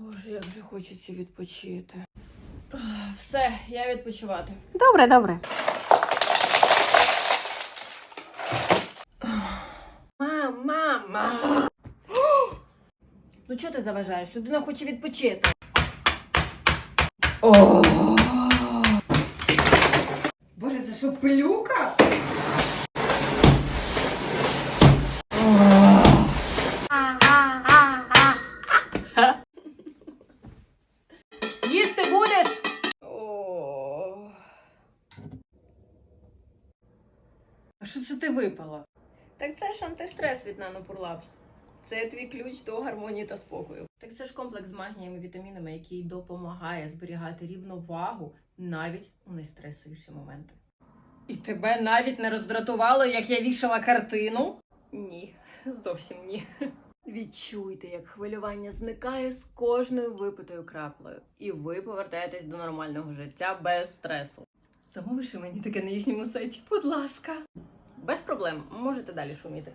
Боже, як же хочеться відпочити. Все, я відпочивати. Добре, добре. Мам, мама. Ну чого ти заважаєш? Людина хоче відпочити. О! Боже, це що, пилюка? Що це ти випала? Так це ж антистрес від нанопурлапс. Це твій ключ до гармонії та спокою. Так це ж комплекс з магніями, вітамінами, який допомагає зберігати рівновагу навіть у найстресовіші моменти. І тебе навіть не роздратувало, як я вішала картину? Ні, зовсім ні. Відчуйте, як хвилювання зникає з кожною випитою краплею, і ви повертаєтесь до нормального життя без стресу. Замовиши мені таке на їхньому сайті, будь ласка. Без проблем, можете далі шуміти.